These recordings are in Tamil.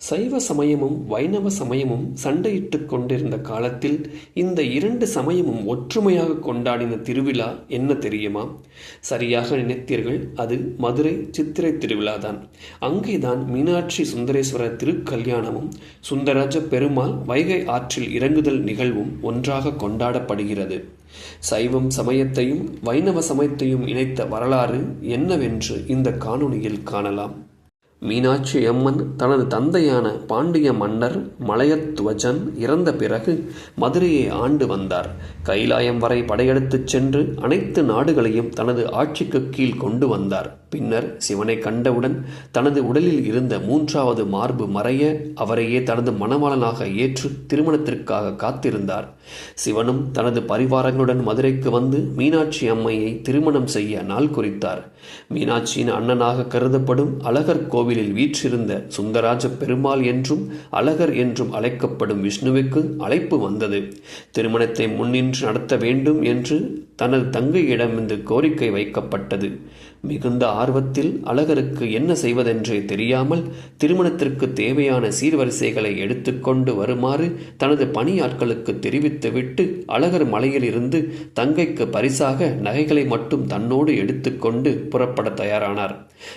சைவ சமயமும் வைணவ சமயமும் சண்டையிட்டு கொண்டிருந்த காலத்தில் இந்த இரண்டு சமயமும் ஒற்றுமையாக கொண்டாடின திருவிழா என்ன தெரியுமா? சரியாக நினைத்தீர்கள் அது மதுரை சித்திரை திருவிழாதான். அங்கேதான் மீனாட்சி சுந்தரேஸ்வரர் திருக்கல்யாணமும் சுந்தரராஜ பெருமாள் வைகை ஆற்றில் இறங்குதல் நிகழ்வும் ஒன்றாக கொண்டாடப்படுகிறது. சைவம் சமயத்தையும் வைணவ சமயத்தையும் இணைத்த வரலாறு என்னவென்று இந்த காணொளியில் காணலாம். மீனாட்சி அம்மன் தனது தந்தையான பாண்டிய மன்னர் மலையத்துவஜன் இறந்த பிறகு மதுரையை ஆண்டு வந்தார். கைலாயம் வரை படையெடுத்துச் சென்று அனைத்து நாடுகளையும் தனது ஆட்சிக்கு கீழ் கொண்டு வந்தார். பின்னர் சிவனை கண்டவுடன் தனது உடலில் இருந்த மூன்றாவது மார்பு மறைய அவரையே தனது மணவாளனாக ஏற்று திருமணத்திற்காக காத்திருந்தார். சிவனும் தனது பரிவாரங்களுடன் மதுரைக்கு வந்து மீனாட்சி அம்மையை திருமணம் செய்ய நாள் குறித்தார். மீனாட்சியின் அண்ணனாக கருதப்படும் அழகர் கோவிலில் வீற்றிருந்த சுந்தராஜ பெருமாள் என்றும் அழகர் என்றும் அழைக்கப்படும் விஷ்ணுவுக்கு அழைப்பு வந்தது. திருமணத்தை முன்னின்று நடத்த வேண்டும் என்று தனது தங்கையிடமிருந்து கோரிக்கை வைக்கப்பட்டது. மிகுந்த ஆர்வத்தில் அழகருக்கு என்ன செய்வதென்றே தெரியாமல் திருமணத்திற்கு தேவையான சீர்வரிசைகளை எடுத்துக்கொண்டு வருமாறு தனது பணியாட்களுக்கு தெரிவித்துவிட்டு அழகர் மலையிலிருந்து தங்கைக்கு பரிசாக நகைகளை மட்டும் தன்னோடு எடுத்துக்கொண்டு புறப்பட தயாரானார்.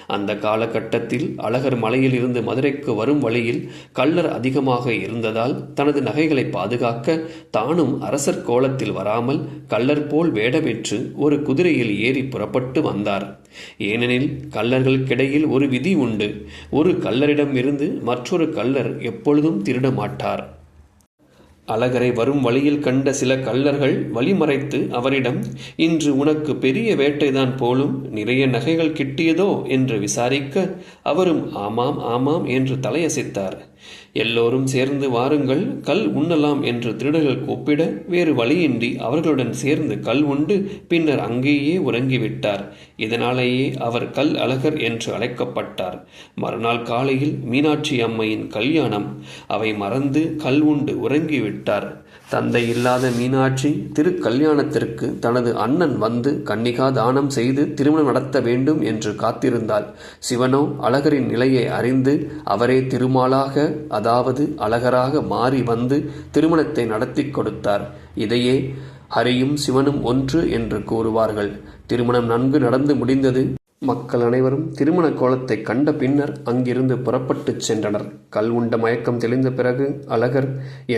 அந்த காலகட்டத்தில் அழகர் மலையிலிருந்து மதுரைக்கு வரும் வழியில் கள்ளர் அதிகமாக இருந்ததால் தனது நகைகளை பாதுகாக்க தானும் அரசர் கோலத்தில் வராமல் கள்ளர் போல் வேடமேற்று ஒரு குதிரையில் ஏறி புறப்பட்டு வந்தார். ஏனெனில் கள்ளர்களுக்கிடையில் ஒரு விதி உண்டு. ஒரு கல்லரிடம் இருந்து மற்றொரு கல்லர் எப்பொழுதும் திருட மாட்டார் அழகரை வரும் வழியில் கண்ட சில கள்ளர்கள் வழிமறைத்து அவரிடம் இன்று உனக்கு பெரிய வேட்டைதான் போலும் நிறைய நகைகள் கிட்டியதோ? என்று விசாரிக்க அவரும் ஆமாம் ஆமாம் என்று தலையசைத்தார். எல்லோரும் சேர்ந்து வாருங்கள் கல் உண்ணலாம் என்று திருடர்கள் ஒப்பிட வேறு வழியின்றி அவர்களுடன் சேர்ந்து கல் உண்டு பின்னர் அங்கேயே உறங்கிவிட்டார். இதனாலேயே அவர் கல் அழகர் என்று அழைக்கப்பட்டார். மறுநாள் காலையில் மீனாட்சி அம்மையின் கல்யாணம். அவை மறந்து கல் உண்டு உறங்கிவிட்டார். தந்தை இல்லாத மீனாட்சி திருக்கல்யாணத்திற்கு தனது அண்ணன் வந்து கன்னிகா தானம் செய்து திருமணம் நடத்த வேண்டும் என்று காத்திருந்தாள். சிவனோ அழகரின் நிலையை அறிந்து அவரே திருமாலாக அதாவது அழகராக மாறி வந்து திருமணத்தை நடத்தி கொடுத்தார். இதையே ஹரியும் சிவனும் ஒன்று என்று கூறுவார்கள். திருமணம் நன்கு நடந்து முடிந்தது மக்கள் அனைவரும் திருமண கோலத்தை கண்ட பின்னர் அங்கிருந்து புறப்பட்டுச் சென்றனர். கல் உண்ட மயக்கம் தெளிந்த பிறகு அழகர்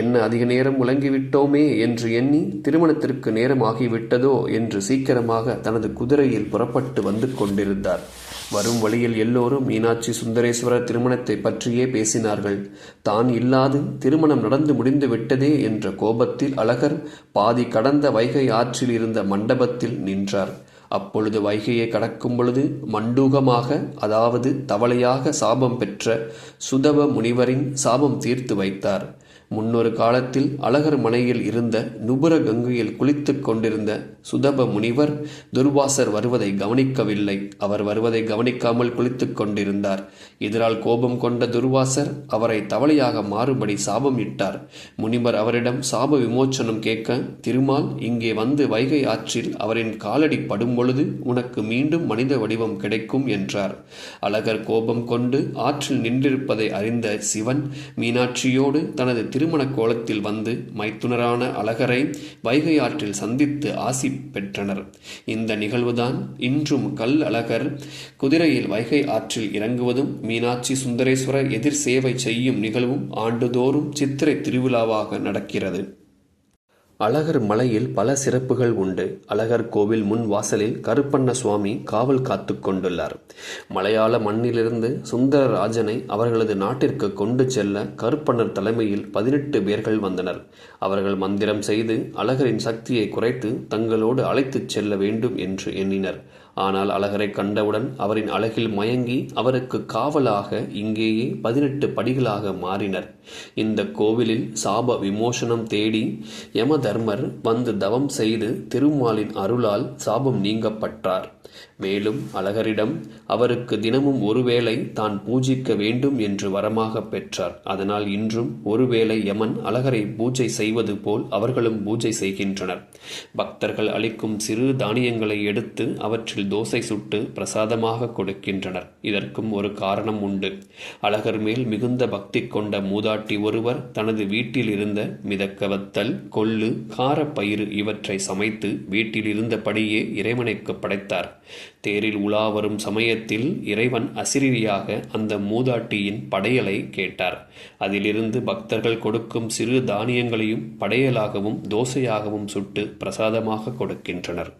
என்ன அதிக நேரம் உலங்கிவிட்டோமே என்று எண்ணி திருமணத்திற்கு நேரம் ஆகிவிட்டதோ என்று சீக்கிரமாக தனது குதிரையில் புறப்பட்டு வந்து கொண்டிருந்தார். வரும் வழியில் எல்லோரும் மீனாட்சி சுந்தரேஸ்வரர் திருமணத்தை பற்றியே பேசினார்கள். தான் இல்லாது திருமணம் நடந்து முடிந்து விட்டதே என்ற கோபத்தில் அழகர் பாதி கடந்த வைகை ஆற்றில் இருந்த மண்டபத்தில் நின்றார். அப்பொழுது வைகையை கடக்கும் பொழுது மண்டூகமாக அதாவது தவளையாக சாபம் பெற்ற சுதவ முனிவரின் சாபம் தீர்த்து வைத்தார். முன்னொரு காலத்தில் அழகர் மனையில் இருந்த நுபுர கங்கையில் குளித்துக் கொண்டிருந்த சுதப முனிவர் துர்வாசர் வருவதை கவனிக்கவில்லை. அவர் வருவதை கவனிக்காமல் குளித்துக் கொண்டிருந்தார். இதனால் கோபம் கொண்ட துர்வாசர் அவரை தவளையாக மாறுபடி சாபம் இட்டார். முனிவர் அவரிடம் சாப விமோச்சனம் கேட்க திருமால் இங்கே வந்து வைகை ஆற்றில் அவரின் காலடி படும் பொழுது உனக்கு மீண்டும் மனித வடிவம் கிடைக்கும் என்றார். அழகர் கோபம் கொண்டு ஆற்றில் நின்றிருப்பதை அறிந்த சிவன் மீனாட்சியோடு தனது திருமண கோலத்தில் வந்து மைத்துனரான அழகரை வைகை ஆற்றில் சந்தித்து ஆசி பெற்றனர். இந்த நிகழ்வுதான் இன்றும் கல் அழகர் குதிரையில் வைகை ஆற்றில் இறங்குவதும் மீனாட்சி சுந்தரேஸ்வரர் எதிர் சேவை செய்யும் நிகழ்வும் ஆண்டுதோறும் சித்திரை திருவிழாவாக நடக்கிறது. அழகர் மலையில் பல சிறப்புகள் உண்டு. அழகர் கோவில் முன் வாசலில் கருப்பண்ண சுவாமி காவல் காத்து கொண்டுள்ளார். மலையாள மண்ணிலிருந்து சுந்தரராஜனை அவர்களது நாட்டிற்கு கொண்டு செல்ல கருப்பண்ணர் தலைமையில் பதினெட்டு பேர்கள் வந்தனர். அவர்கள் மந்திரம் செய்து அழகரின் சக்தியை குறைத்து தங்களோடு அழைத்துச் செல்ல வேண்டும் என்று எண்ணினர். ஆனால் அழகரை கண்டவுடன் அவரின் அழகில் மயங்கி அவருக்கு காவலாக இங்கேயே பதினெட்டு படிகளாக மாறினர். இந்த கோவிலில் சாப விமோசனம் தேடி யம தர்மர் வந்து தவம் செய்து திருமாலின் அருளால் சாபம் நீங்கப்பட்டார். மேலும் அழகரிடம் அவருக்கு தினமும் ஒருவேளை தான் பூஜிக்க வேண்டும் என்று வரமாக பெற்றார். அதனால் இன்றும் ஒருவேளை யமன் அழகரை பூஜை செய்வது போல் அவர்களும் பூஜை செய்கின்றனர். பக்தர்கள் அளிக்கும் சிறு தானியங்களை எடுத்து அவற்றில் தோசை சுட்டு பிரசாதமாக கொடுக்கின்றனர். இதற்கும் ஒரு காரணம் உண்டு. அழகர் மேல் மிகுந்த பக்தி கொண்ட மூதாட்டி ஒருவர் தனது வீட்டில் இருந்த மிதக்கவத்தல் கொள்ளு காரப்பயிறு இவற்றை சமைத்து வீட்டில் இருந்தபடியே இறைவனுக்கு படைத்தார். தேரில் உலா வரும் சமயத்தில் இறைவன் அசிரியாக அந்த மூதாட்டியின் படையலை கேட்டார். அதிலிருந்து பக்தர்கள் கொடுக்கும் சிறு தானியங்களையும் படையலாகவும் தோசையாகவும் சுட்டு பிரசாதமாக கொடுக்கின்றனர்.